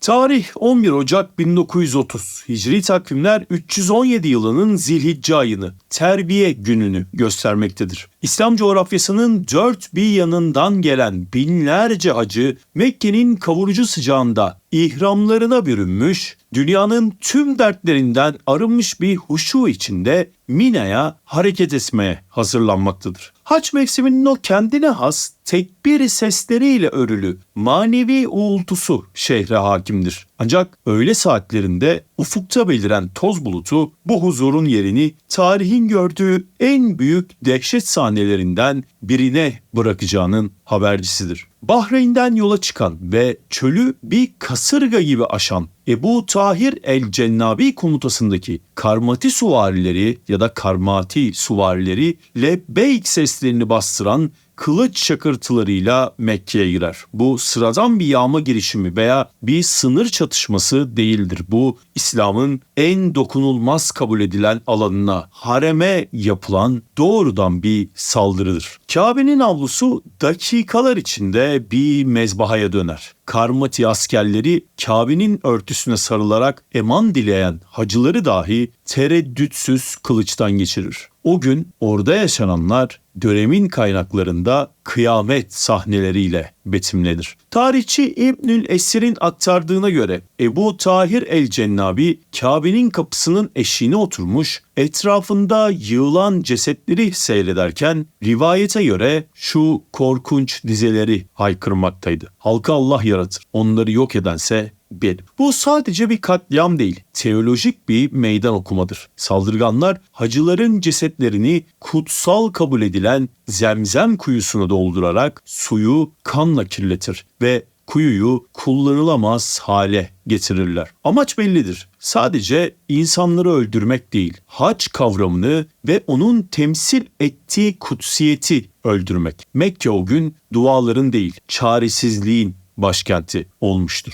Tarih 11 Ocak 1930. Hicri takvimler 317 yılının Zilhicce ayını, terbiye gününü göstermektedir. İslam coğrafyasının dört bir yanından gelen binlerce hacı Mekke'nin kavurucu sıcağında ihramlarına bürünmüş, dünyanın tüm dertlerinden arınmış bir huşu içinde Mina'ya hareket etmeye hazırlanmaktadır. Haç mevsiminin o kendine has tekbir sesleriyle örülü manevi uğultusu şehre hakimdir. Ancak öğle saatlerinde ufukta beliren toz bulutu bu huzurun yerini tarihin gördüğü en büyük dehşet sahnelerinden birine bırakacağının habercisidir. Bahreyn'den yola çıkan ve çölü bir kasırga gibi aşan Ebu Tahir el Cennabi komutasındaki karmati suvarileri ya da karmati suvarileri lebbeyk seslerini bastıran kılıç şakırtılarıyla Mekke'ye girer. Bu sıradan bir yağma girişimi veya bir sınır çatışması değildir. Bu İslam'ın en dokunulmaz kabul edilen alanına, hareme yapılan doğrudan bir saldırıdır. Kabe'nin avlusu dakikalar içinde bir mezbahaya döner. Karmati askerleri Kabe'nin örtüsüne sarılarak eman dileyen hacıları dahi tereddütsüz kılıçtan geçirir. O gün orada yaşananlar dönemin kaynaklarında kıyamet sahneleriyle betimlenir. Tarihçi İbnül Esir'in aktardığına göre Ebu Tahir el-Cennabi Kabe'nin kapısının eşiğine oturmuş etrafında yığılan cesetleri seyrederken rivayete göre şu korkunç dizeleri haykırmaktaydı. Halka Allah yaratır, onları yok edense benim. Bu sadece bir katliam değil, teolojik bir meydan okumadır. Saldırganlar hacıların cesetlerini kutsal kabul edilen zemzem kuyusuna doldurarak suyu kanla kirletir ve kuyuyu kullanılamaz hale getirirler. Amaç bellidir. Sadece insanları öldürmek değil, haç kavramını ve onun temsil ettiği kutsiyeti öldürmek. Mekke o gün duaların değil, çaresizliğin başkenti olmuştur.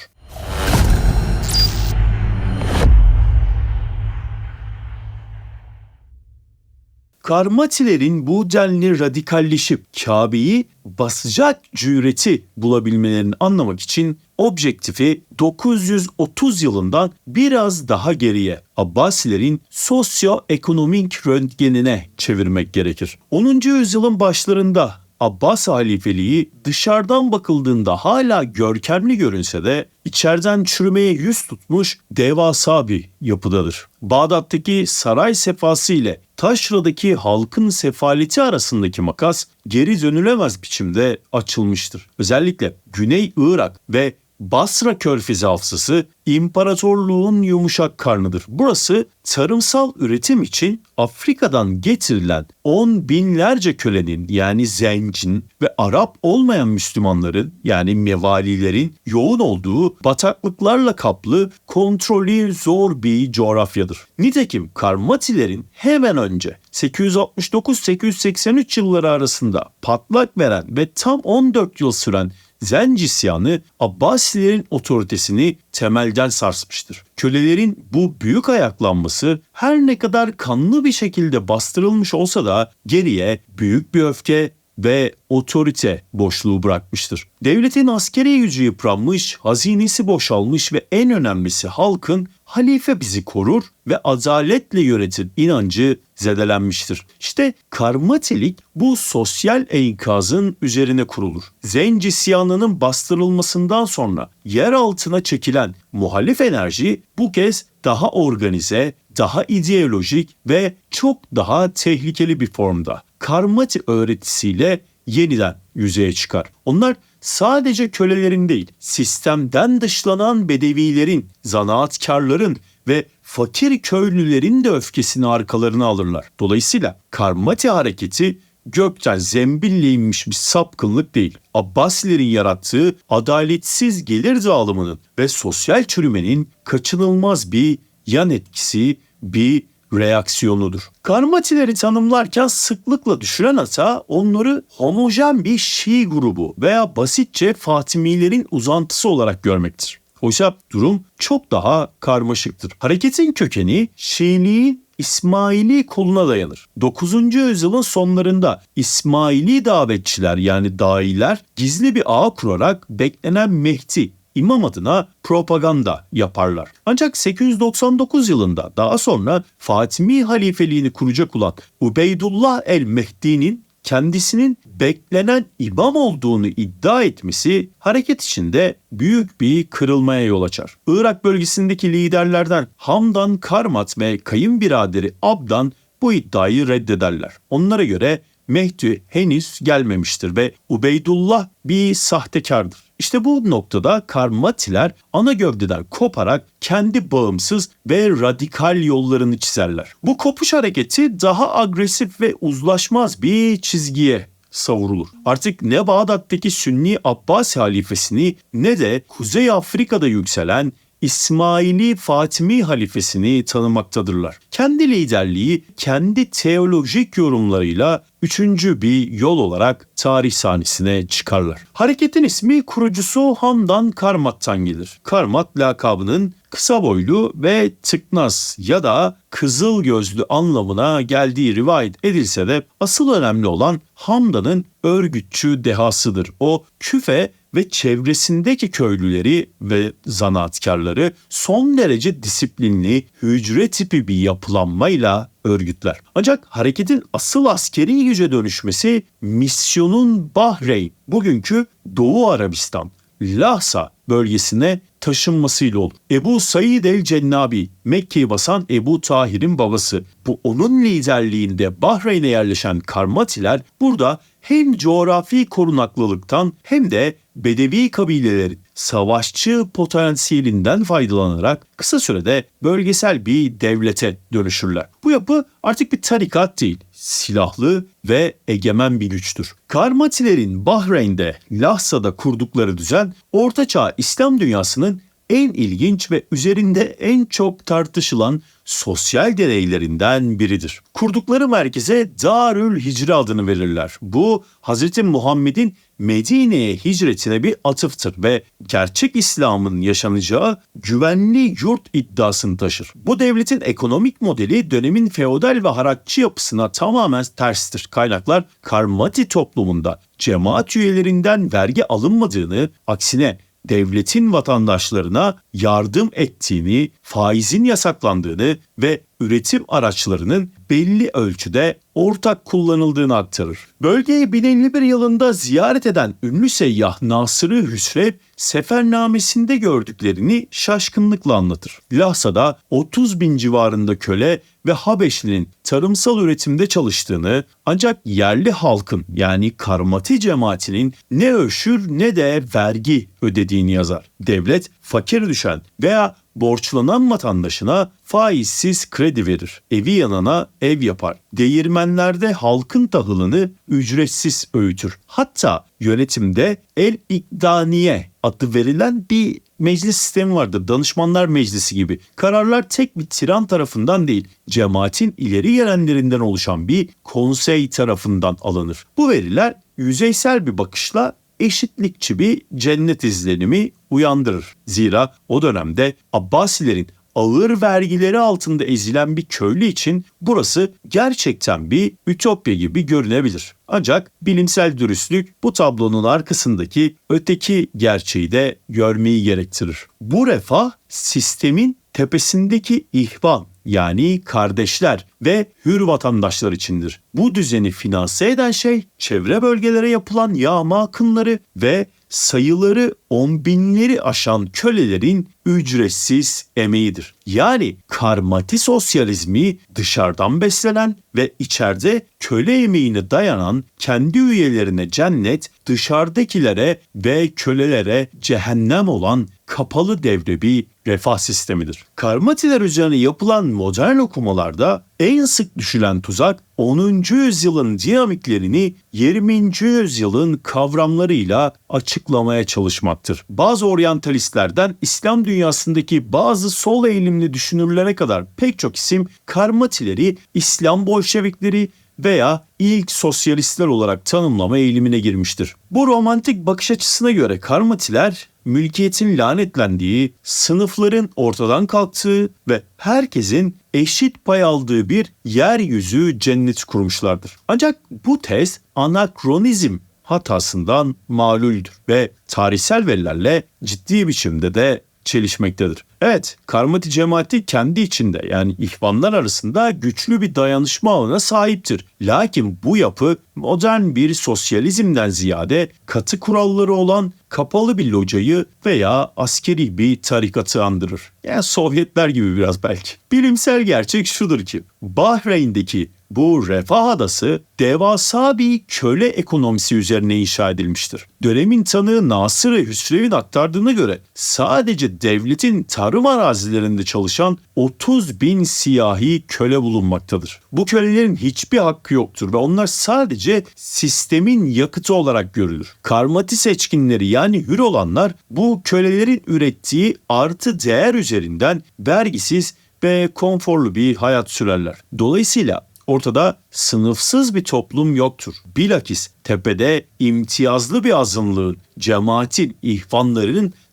Karmatilerin bu denli radikalleşip Kabe'yi basacak cüreti bulabilmelerini anlamak için objektifi 930 yılından biraz daha geriye Abbasilerin sosyoekonomik röntgenine çevirmek gerekir. 10. yüzyılın başlarında Abbas halifeliği dışarıdan bakıldığında hala görkemli görünse de içeriden çürümeye yüz tutmuş devasa bir yapıdadır. Bağdat'taki saray sefası ile Taşra'daki halkın sefaleti arasındaki makas geri dönülemez biçimde açılmıştır. Özellikle Güney Irak ve Basra Körfezi hafızası imparatorluğun yumuşak karnıdır. Burası tarımsal üretim için Afrika'dan getirilen on binlerce kölenin yani zencin ve Arap olmayan Müslümanların yani mevalilerin yoğun olduğu bataklıklarla kaplı kontrolü zor bir coğrafyadır. Nitekim Karmatilerin hemen önce 869-883 yılları arasında patlak veren ve tam 14 yıl süren Zenc isyanı Abbasilerin otoritesini temelden sarsmıştır. Kölelerin bu büyük ayaklanması her ne kadar kanlı bir şekilde bastırılmış olsa da geriye büyük bir öfke ve otorite boşluğu bırakmıştır. Devletin askeri gücü yıpranmış, hazinesi boşalmış ve en önemlisi halkın halife bizi korur ve adaletle yönetir inancı zedelenmiştir. İşte karmatilik bu sosyal enkazın üzerine kurulur. Zenci isyanının bastırılmasından sonra yer altına çekilen muhalif enerji bu kez daha organize, daha ideolojik ve çok daha tehlikeli bir formda. Karmati öğretisiyle yeniden yüzeye çıkar. Onlar sadece kölelerin değil, sistemden dışlanan bedevilerin, zanaatkarların ve fakir köylülerin de öfkesini arkalarına alırlar. Dolayısıyla Karmati hareketi gökten zembille inmiş bir sapkınlık değil. Abbasilerin yarattığı adaletsiz gelir dağılımının ve sosyal çürümenin kaçınılmaz bir yan etkisi, bir reaksiyonudur. Karmatileri tanımlarken sıklıkla düşüren hata onları homojen bir Şii grubu veya basitçe Fatimilerin uzantısı olarak görmektir. Oysa durum çok daha karmaşıktır. Hareketin kökeni Şiiliğin İsmaili koluna dayanır. 9. yüzyılın sonlarında İsmaili davetçiler yani dailer gizli bir ağ kurarak beklenen Mehdi imam adına propaganda yaparlar. Ancak 899 yılında daha sonra Fatimi halifeliğini kuracak olan Ubeydullah el-Mehdi'nin kendisinin beklenen imam olduğunu iddia etmesi hareket içinde büyük bir kırılmaya yol açar. Irak bölgesindeki liderlerden Hamdan Karmat ve kayınbiraderi Abdan bu iddiayı reddederler. Onlara göre Mehdi henüz gelmemiştir ve Ubeydullah bir sahtekardır. İşte bu noktada Karmatiler ana gövdeden koparak kendi bağımsız ve radikal yollarını çizerler. Bu kopuş hareketi daha agresif ve uzlaşmaz bir çizgiye savurulur. Artık ne Bağdat'taki Sünni Abbasi halifesini ne de Kuzey Afrika'da yükselen İsmaili Fatimi halifesini tanımaktadırlar. Kendi liderliği, kendi teolojik yorumlarıyla üçüncü bir yol olarak tarih sahnesine çıkarlar. Hareketin ismi kurucusu Hamdan Karmat'tan gelir. Karmat lakabının kısa boylu ve tıknaz ya da kızıl gözlü anlamına geldiği rivayet edilse de asıl önemli olan Hamdan'ın örgütçü dehasıdır. O küfe ve çevresindeki köylüleri ve zanaatkarları son derece disiplinli, hücre tipi bir yapılanmayla örgütler. Ancak hareketin asıl askeri güce dönüşmesi misyonun Bahreyn, bugünkü Doğu Arabistan, Lahsa bölgesine taşınmasıyla olur. Ebu Said el-Cennabi, Mekke'yi basan Ebu Tahir'in babası. Bu onun liderliğinde Bahreyn'e yerleşen Karmatiler burada hem coğrafi korunaklılıktan hem de Bedevi kabilelerin savaşçı potansiyelinden faydalanarak kısa sürede bölgesel bir devlete dönüşürler. Bu yapı artık bir tarikat değil, silahlı ve egemen bir güçtür. Karmatilerin Bahreyn'de, Lahsa'da kurdukları düzen Ortaçağ İslam dünyasının en ilginç ve üzerinde en çok tartışılan sosyal deneylerinden biridir. Kurdukları merkeze Darül Hicre adını verirler. Bu Hz. Muhammed'in Medine'ye hicretine bir atıftır ve gerçek İslam'ın yaşanacağı güvenli yurt iddiasını taşır. Bu devletin ekonomik modeli dönemin feodal ve harakçı yapısına tamamen terstir. Kaynaklar Karmati toplumunda cemaat üyelerinden vergi alınmadığını, aksine devletin vatandaşlarına yardım ettiğini, faizin yasaklandığını ve üretim araçlarının belli ölçüde ortak kullanıldığını aktarır. Bölgeyi 1051 yılında ziyaret eden ünlü seyyah Nasırı Hüsrev sefernamesinde gördüklerini şaşkınlıkla anlatır. Lahsa'da 30 bin civarında köle ve Habeşli'nin tarımsal üretimde çalıştığını ancak yerli halkın yani karmati cemaatinin ne öşür ne de vergi ödediğini yazar. Devlet fakir düşen veya borçlanan vatandaşına faizsiz kredi verir. Evi yanana ev yapar. Değirmenlerde halkın tahılını ücretsiz öğütür. Hatta yönetimde el ikdaniye adı verilen bir meclis sistemi vardır. Danışmanlar meclisi gibi. Kararlar tek bir tiran tarafından değil, cemaatin ileri gelenlerinden oluşan bir konsey tarafından alınır. Bu veriler yüzeysel bir bakışla eşitlikçi bir cennet izlenimi uyandırır. Zira o dönemde Abbasilerin ağır vergileri altında ezilen bir köylü için burası gerçekten bir ütopya gibi görünebilir. Ancak bilimsel dürüstlük bu tablonun arkasındaki öteki gerçeği de görmeyi gerektirir. Bu refah sistemin tepesindeki ihvan yani kardeşler ve hür vatandaşlar içindir. Bu düzeni finanse eden şey çevre bölgelere yapılan yağma akınları ve sayıları on binleri aşan kölelerin ücretsiz emeğidir. Yani karmati sosyalizmi dışarıdan beslenen ve içeride köle emeğine dayanan kendi üyelerine cennet, dışarıdakilere ve kölelere cehennem olan kapalı devre bir refah sistemidir. Karmatiler üzerine yapılan modern okumalarda en sık düşülen tuzak 10. yüzyılın dinamiklerini 20. yüzyılın kavramlarıyla açıklamaya çalışmaktır. Bazı oryantalistlerden İslam dünyasındaki bazı sol eğilimli düşünürlere kadar pek çok isim karmatileri İslam Bolşevikleri veya ilk sosyalistler olarak tanımlama eğilimine girmiştir. Bu romantik bakış açısına göre karmatiler mülkiyetin lanetlendiği, sınıfların ortadan kalktığı ve herkesin eşit pay aldığı bir yeryüzü cennet kurmuşlardır. Ancak bu tez anakronizm hatasından maluldür ve tarihsel verilerle ciddi biçimde de çelişmektedir. Evet, Karmati cemaati kendi içinde yani ihvanlar arasında güçlü bir dayanışma ağına sahiptir. Lakin bu yapı modern bir sosyalizmden ziyade katı kuralları olan kapalı bir locayı veya askeri bir tarikatı andırır. Yani Sovyetler gibi biraz belki. Bilimsel gerçek şudur ki Bahreyn'deki bu refah adası devasa bir köle ekonomisi üzerine inşa edilmiştir. Dönemin tanığı Nasır Hüsrev'in aktardığına göre sadece devletin tarım arazilerinde çalışan 30 bin siyahi köle bulunmaktadır. Bu kölelerin hiçbir hakkı yoktur ve onlar sadece sistemin yakıtı olarak görülür. Karmati seçkinleri yani hür olanlar bu kölelerin ürettiği artı değer üzerinden vergisiz ve konforlu bir hayat sürerler. Dolayısıyla ortada sınıfsız bir toplum yoktur. Bilakis tepede imtiyazlı bir azınlığın, cemaatin,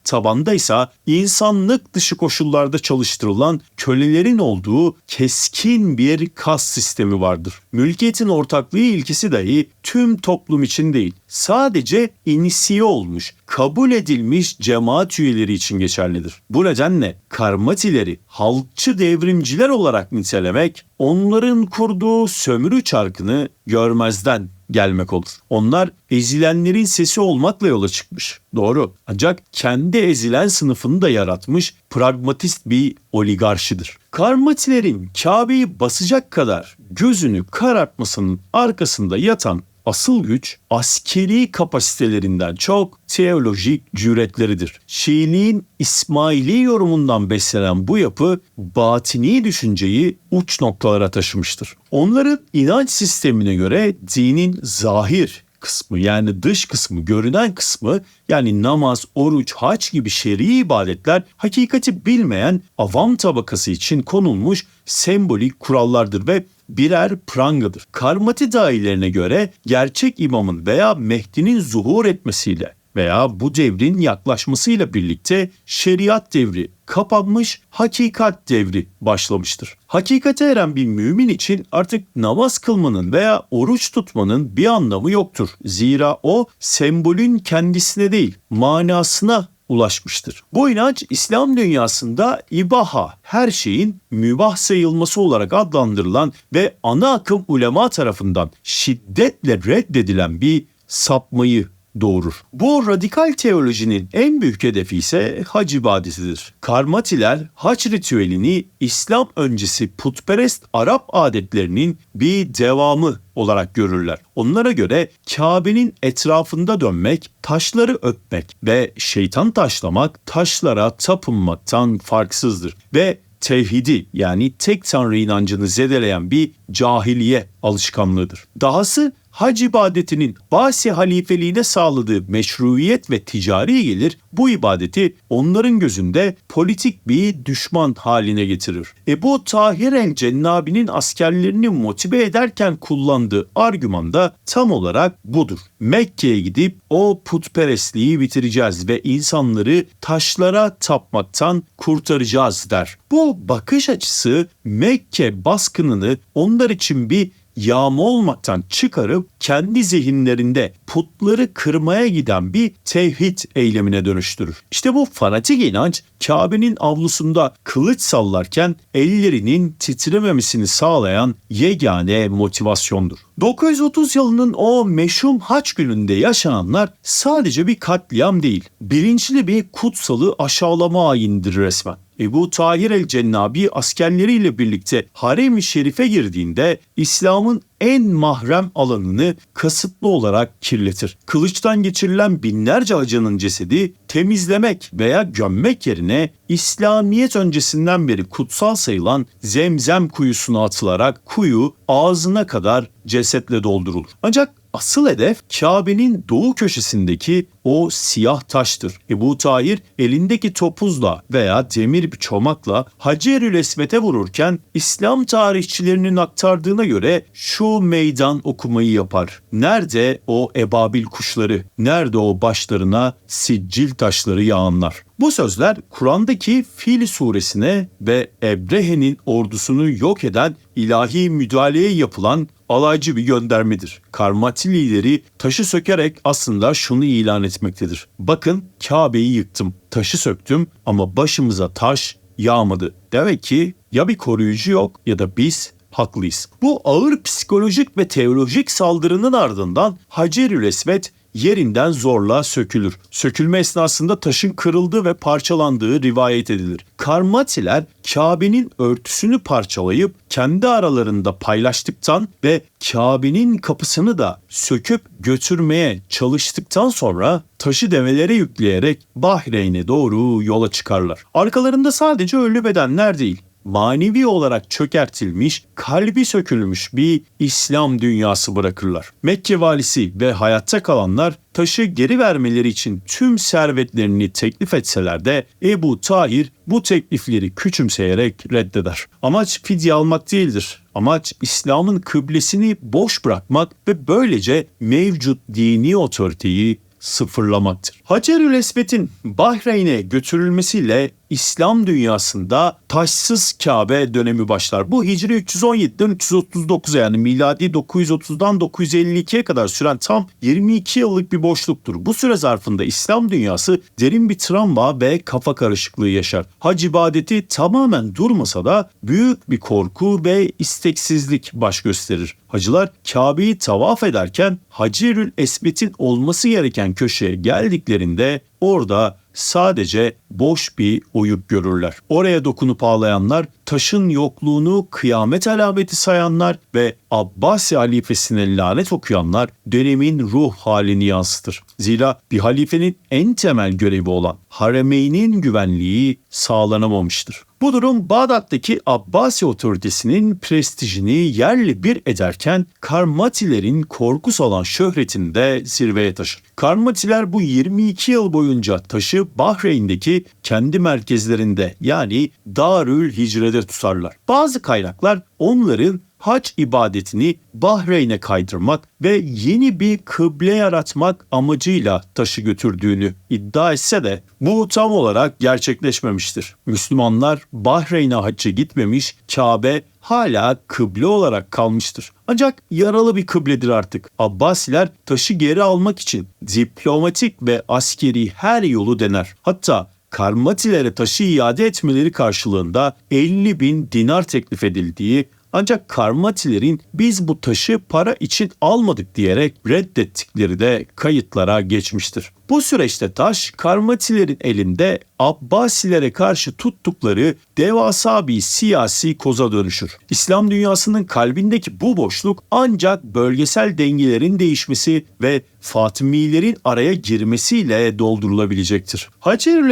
ihvanlarının tabandaysa insanlık dışı koşullarda çalıştırılan kölelerin olduğu keskin bir kas sistemi vardır. Mülkiyetin ortaklığı ilkesi dahi tüm toplum için değil, sadece inisiye olmuş, kabul edilmiş cemaat üyeleri için geçerlidir. Bu nedenle karmatileri halkçı devrimciler olarak nitelemek, onların kurduğu sömürü çarkını görmezden gelmek olur. Onlar ezilenlerin sesi olmakla yola çıkmış. Doğru. Ancak kendi ezilen sınıfını da yaratmış pragmatist bir oligarşidir. Karmatilerin Kabe'yi basacak kadar gözünü karartmasının arkasında yatan asıl güç askeri kapasitelerinden çok teolojik cüretleridir. Şiiliğin İsmaili yorumundan beslenen bu yapı batini düşünceyi uç noktalara taşımıştır. Onların inanç sistemine göre dinin zahir kısmı yani dış kısmı, görünen kısmı yani namaz, oruç, haç gibi şer'i ibadetler hakikati bilmeyen avam tabakası için konulmuş sembolik kurallardır ve birer prangadır. Karmati dahilerine göre gerçek imamın veya Mehdi'nin zuhur etmesiyle veya bu devrin yaklaşmasıyla birlikte şeriat devri kapanmış, hakikat devri başlamıştır. Hakikate eren bir mümin için artık namaz kılmanın veya oruç tutmanın bir anlamı yoktur. Zira o sembolün kendisine değil, manasına ulaşmıştır. Bu inanç İslam dünyasında ibaha, her şeyin mübah sayılması olarak adlandırılan ve ana akım ulema tarafından şiddetle reddedilen bir sapmayı doğurur. Bu radikal teolojinin en büyük hedefi ise hac ibadetidir. Karmatiler hac ritüelini İslam öncesi putperest Arap adetlerinin bir devamı olarak görürler. Onlara göre Kabe'nin etrafında dönmek, taşları öpmek ve şeytan taşlamak taşlara tapınmaktan farksızdır ve tevhidi yani tek tanrı inancını zedeleyen bir cahiliye alışkanlığıdır. Dahası hac ibadetinin Basi halifeliğine sağladığı meşruiyet ve ticari gelir bu ibadeti onların gözünde politik bir düşman haline getirir. Ebu Tahir el Cennabi'nin askerlerini motive ederken kullandığı argüman da tam olarak budur. Mekke'ye gidip o putperestliği bitireceğiz ve insanları taşlara tapmaktan kurtaracağız der. Bu bakış açısı Mekke baskınını onlar için bir yağma olmaktan çıkarıp kendi zihinlerinde putları kırmaya giden bir tevhid eylemine dönüştürür. İşte bu fanatik inanç Kabe'nin avlusunda kılıç sallarken ellerinin titrememesini sağlayan yegane motivasyondur. 930 yılının o meşhum haç gününde yaşananlar sadece bir katliam değil, bilinçli bir kutsalı aşağılama ayindir resmen. Ebu Tahir el-Cennabi askerleriyle birlikte harem-i şerife girdiğinde İslam'ın en mahrem alanını kasıtlı olarak kirletir. Kılıçtan geçirilen binlerce hacının cesedi temizlemek veya gömmek yerine İslamiyet öncesinden beri kutsal sayılan zemzem kuyusuna atılarak kuyu ağzına kadar cesetle doldurulur. Ancak Asıl hedef Kabe'nin doğu köşesindeki o siyah taştır. Ebu Tahir elindeki topuzla veya demir bir çomakla Hacerül Esmet'e vururken İslam tarihçilerinin aktardığına göre şu meydan okumayı yapar. Nerede o ebabil kuşları, nerede o başlarına siccil taşları yağanlar? Bu sözler Kur'an'daki Fil suresine ve Ebrehe'nin ordusunu yok eden ilahi müdahaleye yapılan alaycı bir göndermedir. Karmati lideri taşı sökerek aslında şunu ilan etmektedir. Bakın Kabe'yi yıktım, taşı söktüm ama başımıza taş yağmadı. Demek ki ya bir koruyucu yok ya da biz haklıyız. Bu ağır psikolojik ve teolojik saldırının ardından Hacerül Esved yerinden zorla sökülür. Sökülme esnasında taşın kırıldığı ve parçalandığı rivayet edilir. Karmatiler Kabe'nin örtüsünü parçalayıp kendi aralarında paylaştıktan ve Kabe'nin kapısını da söküp götürmeye çalıştıktan sonra taşı develere yükleyerek Bahreyn'e doğru yola çıkarlar. Arkalarında sadece ölü bedenler değil, manevi olarak çökertilmiş, kalbi sökülmüş bir İslam dünyası bırakırlar. Mekke valisi ve hayatta kalanlar taşı geri vermeleri için tüm servetlerini teklif etseler de Ebu Tahir bu teklifleri küçümseyerek reddeder. Amaç fidye almak değildir. Amaç İslam'ın kıblesini boş bırakmak ve böylece mevcut dini otoriteyi sıfırlamaktır. Hacerül Esved'in Bahreyn'e götürülmesiyle İslam dünyasında taşsız Kabe dönemi başlar. Bu Hicri 317'den 339'a yani miladi 930'dan 952'ye kadar süren tam 22 yıllık bir boşluktur. Bu süre zarfında İslam dünyası derin bir travma ve kafa karışıklığı yaşar. Hac ibadeti tamamen durmasa da büyük bir korku ve isteksizlik baş gösterir. Hacılar Kabe'yi tavaf ederken Hacerül Esved'in olması gereken köşeye geldiklerinde orada sadece boş bir oyuk görürler. Oraya dokunup ağlayanlar, taşın yokluğunu kıyamet alameti sayanlar ve Abbasi halifesine lanet okuyanlar dönemin ruh halini yansıtır. Zira bir halifenin en temel görevi olan haremeynin güvenliği sağlanamamıştır. Bu durum Bağdat'taki Abbasi otoritesinin prestijini yerli bir ederken Karmatilerin korkus olan şöhretini de zirveye taşır. Karmatiler bu 22 yıl boyunca taşı Bahreyn'deki kendi merkezlerinde yani Darül Hicre'de tutarlar. Bazı kaynaklar onların hac ibadetini Bahreyn'e kaydırmak ve yeni bir kıble yaratmak amacıyla taşı götürdüğünü iddia etse de bu tam olarak gerçekleşmemiştir. Müslümanlar Bahreyn'e hacca gitmemiş, Kabe hala kıble olarak kalmıştır. Ancak yaralı bir kıbledir artık. Abbasiler taşı geri almak için diplomatik ve askeri her yolu dener. Hatta Karmatilere taşı iade etmeleri karşılığında 50 bin dinar teklif edildiği ancak Karmatilerin biz bu taşı para için almadık diyerek reddettikleri de kayıtlara geçmiştir. Bu süreçte taş Karmatilerin elinde Abbasilere karşı tuttukları devasa bir siyasi koza dönüşür. İslam dünyasının kalbindeki bu boşluk ancak bölgesel dengelerin değişmesi ve Fatımilerin araya girmesiyle doldurulabilecektir. Hacerül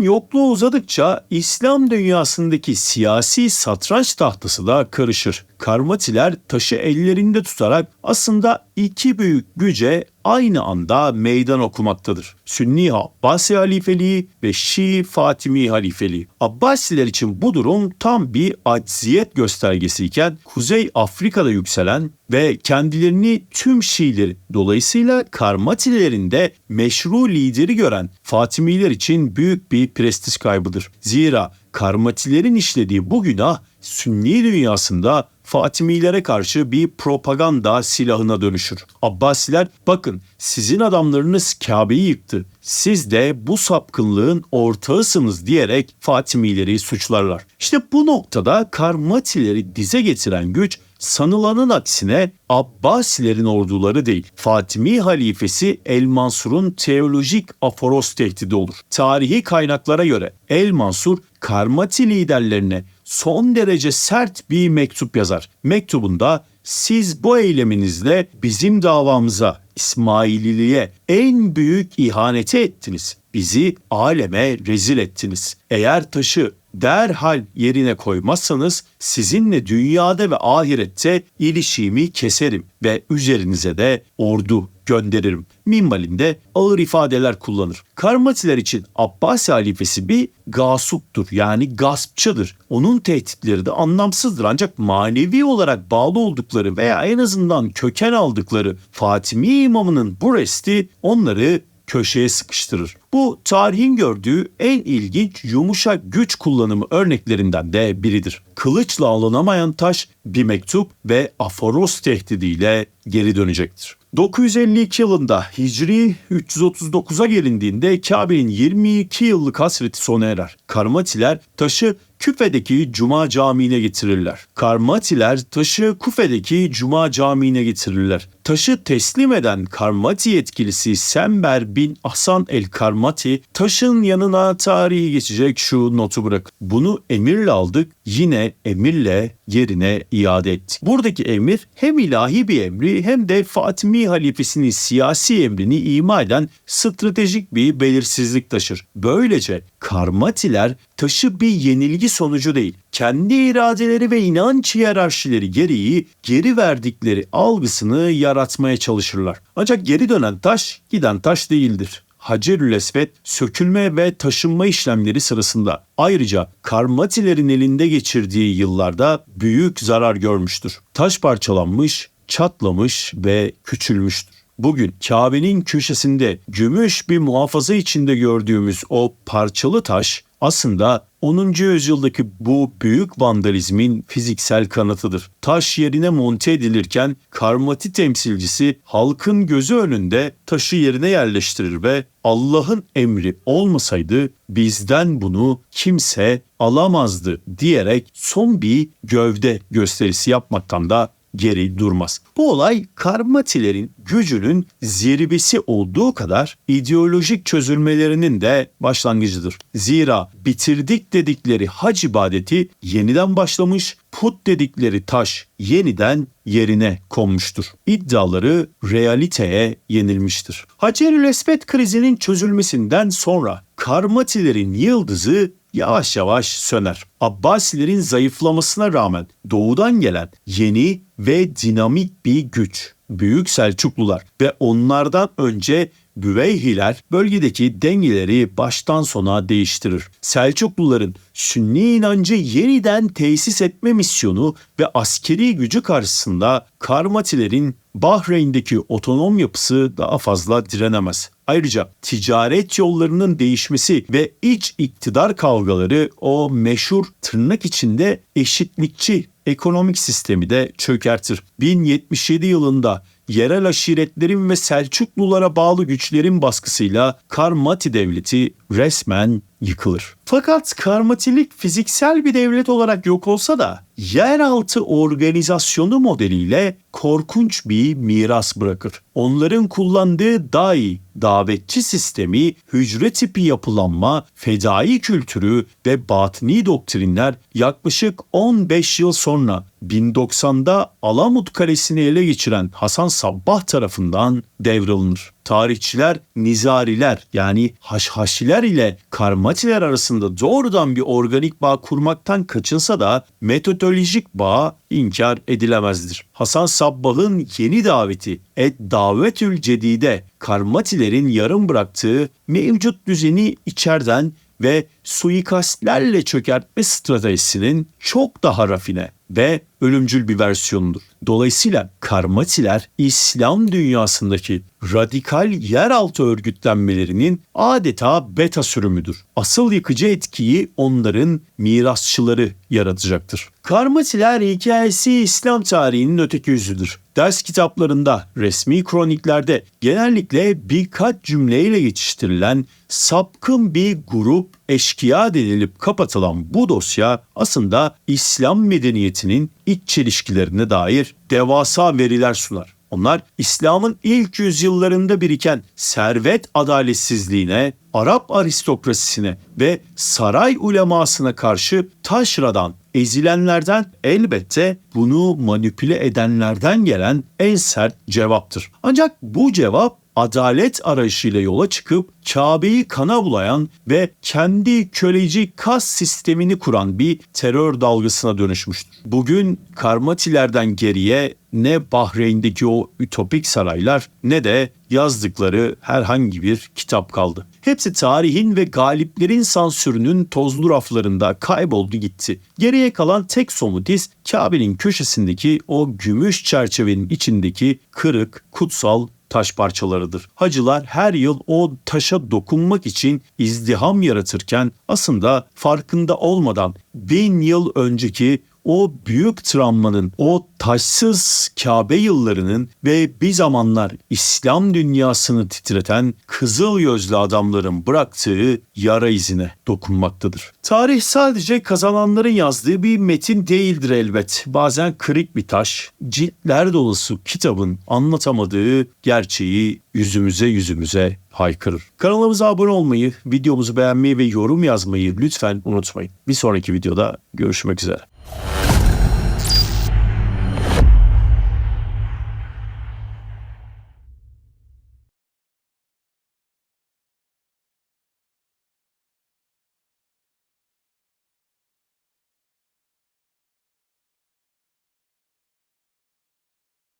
yokluğu uzadıkça İslam dünyasındaki siyasi satranç tahtası da karışır. Karmatiler taşı ellerinde tutarak aslında iki büyük güce aynı anda meydan okumaktadır. Sünni Abbasi halifeliği ve Şii Fatimi halifeliği. Abbasiler için bu durum tam bir acziyet göstergesiyken Kuzey Afrika'da yükselen ve kendilerini tüm Şiilerin dolayısıyla Karmatilerin de meşru lideri gören Fatimiler için büyük bir prestij kaybıdır. Zira Karmatilerin işlediği bu günah Sünni dünyasında Fatimilere karşı bir propaganda silahına dönüşür. Abbasiler bakın sizin adamlarınız Kabe'yi yıktı. Siz de bu sapkınlığın ortağısınız diyerek Fatimileri suçlarlar. İşte bu noktada Karmatileri dize getiren güç sanılanın aksine Abbasilerin orduları değil. Fatimi halifesi El Mansur'un teolojik aforos tehdidi olur. Tarihi kaynaklara göre El Mansur Karmati liderlerine son derece sert bir mektup yazar. Mektubunda siz bu eyleminizle bizim davamıza, İsmaililiğe en büyük ihaneti ettiniz. Bizi aleme rezil ettiniz. Eğer taşı derhal yerine koymazsanız sizinle dünyada ve ahirette ilişiğimi keserim ve üzerinize de ordu gönderirim. Minvalinde ağır ifadeler kullanır. Karmatiler için Abbasi halifesi bir gasuptur yani gaspçıdır. Onun tehditleri de anlamsızdır ancak manevi olarak bağlı oldukları veya en azından köken aldıkları Fatimi imamının bu resti onları köşeye sıkıştırır. Bu tarihin gördüğü en ilginç yumuşak güç kullanımı örneklerinden de biridir. Kılıçla alınamayan taş bir mektup ve aforoz tehdidiyle geri dönecektir. 952 yılında Hicri 339'a gelindiğinde Kabe'nin 22 yıllık hasreti sona erer. Karmatiler taşı Küfe'deki Cuma Camii'ne getirirler. Karmatiler taşı Kufe'deki Cuma Camii'ne getirirler. Taşı teslim eden Karmati yetkilisi Sember bin Hasan el Karmati taşın yanına tarihi geçecek şu notu bırak. Bunu emirle aldık yine emirle yerine iade ettik. Buradaki emir hem ilahi bir emri hem de Fatimi halifesinin siyasi emrini ima eden stratejik bir belirsizlik taşır. Böylece Karmatiler taşı bir yenilgi sonucu değil, kendi iradeleri ve inanç hiyerarşileri gereği geri verdikleri algısını yaratmaya çalışırlar. Ancak geri dönen taş giden taş değildir. Hacerül Esved sökülme ve taşınma işlemleri sırasında ayrıca Karmatilerin elinde geçirdiği yıllarda büyük zarar görmüştür. Taş parçalanmış, çatlamış ve küçülmüştür. Bugün Kabe'nin köşesinde gümüş bir muhafaza içinde gördüğümüz o parçalı taş aslında 10. yüzyıldaki bu büyük vandalizmin fiziksel kanıtıdır. Taş yerine monte edilirken karmati temsilcisi halkın gözü önünde taşı yerine yerleştirir ve Allah'ın emri olmasaydı bizden bunu kimse alamazdı diyerek son bir gövde gösterisi yapmaktan da geri durmaz. Bu olay karmatilerin gücünün zirvesi olduğu kadar ideolojik çözülmelerinin de başlangıcıdır. Zira bitirdik dedikleri hac ibadeti yeniden başlamış, put dedikleri taş yeniden yerine konmuştur. İddiaları realiteye yenilmiştir. Hacerül Esved krizinin çözülmesinden sonra karmatilerin yıldızı yavaş yavaş söner. Abbasilerin zayıflamasına rağmen doğudan gelen yeni ve dinamik bir güç. Büyük Selçuklular ve onlardan önce Büveyhiler bölgedeki dengeleri baştan sona değiştirir. Selçukluların Sünni inancı yeniden tesis etme misyonu ve askeri gücü karşısında Karmatilerin Bahreyn'deki otonom yapısı daha fazla direnemez. Ayrıca ticaret yollarının değişmesi ve iç iktidar kavgaları o meşhur tırnak içinde eşitlikçi ekonomik sistemi de çökertir. 1077 yılında yerel aşiretlerin ve Selçuklulara bağlı güçlerin baskısıyla Karmati devleti resmen yıkılır. Fakat karmatilik fiziksel bir devlet olarak yok olsa da yeraltı organizasyonu modeliyle korkunç bir miras bırakır. Onların kullandığı dai, davetçi sistemi, hücre tipi yapılanma, fedai kültürü ve batini doktrinler yaklaşık 15 yıl sonra 1090'da Alamut Kalesi'ni ele geçiren Hasan Sabbah tarafından devralınır tarihçiler Nizariler yani Haşhaşiler ile Karmatiler arasında doğrudan bir organik bağ kurmaktan kaçınsa da metodolojik bağ inkar edilemezdir. Hasan Sabbah'ın yeni daveti Et Davetül Cedide Karmatilerin yarım bıraktığı mevcut düzeni içerden ve suikastlerle çökertme stratejisinin çok daha rafine ve ölümcül bir versiyonudur. Dolayısıyla karmatiler İslam dünyasındaki radikal yeraltı örgütlenmelerinin adeta beta sürümüdür. Asıl yıkıcı etkiyi onların mirasçıları yaratacaktır. Karmatiler hikayesi İslam tarihinin öteki yüzüdür. Ders kitaplarında, resmi kroniklerde genellikle birkaç cümleyle geçiştirilen sapkın bir grup eşkıya denilip kapatılan bu dosya aslında İslam medeniyetinin iç çelişkilerine dair devasa veriler sunar. Onlar İslam'ın ilk yüzyıllarında biriken servet adaletsizliğine, Arap aristokrasisine ve saray ulemasına karşı taşradan, ezilenlerden elbette bunu manipüle edenlerden gelen en sert cevaptır. Ancak bu cevap adalet arayışıyla yola çıkıp Kabe'yi kana bulayan ve kendi köleci kas sistemini kuran bir terör dalgasına dönüşmüştür. Bugün Karmatilerden geriye ne Bahreyn'deki o ütopik saraylar ne de yazdıkları herhangi bir kitap kaldı. Hepsi tarihin ve galiplerin sansürünün tozlu raflarında kayboldu gitti. Geriye kalan tek somut iz Kabe'nin köşesindeki o gümüş çerçevenin içindeki kırık, kutsal taş parçalarıdır. Hacılar her yıl o taşa dokunmak için izdiham yaratırken aslında farkında olmadan bin yıl önceki o büyük travmanın, o taşsız Kabe yıllarının ve bir zamanlar İslam dünyasını titreten kızıl gözlü adamların bıraktığı yara izine dokunmaktadır. Tarih sadece kazananların yazdığı bir metin değildir elbet. Bazen kırık bir taş, ciltler dolusu kitabın anlatamadığı gerçeği yüzümüze yüzümüze haykırır. Kanalımıza abone olmayı, videomuzu beğenmeyi ve yorum yazmayı lütfen unutmayın. Bir sonraki videoda görüşmek üzere.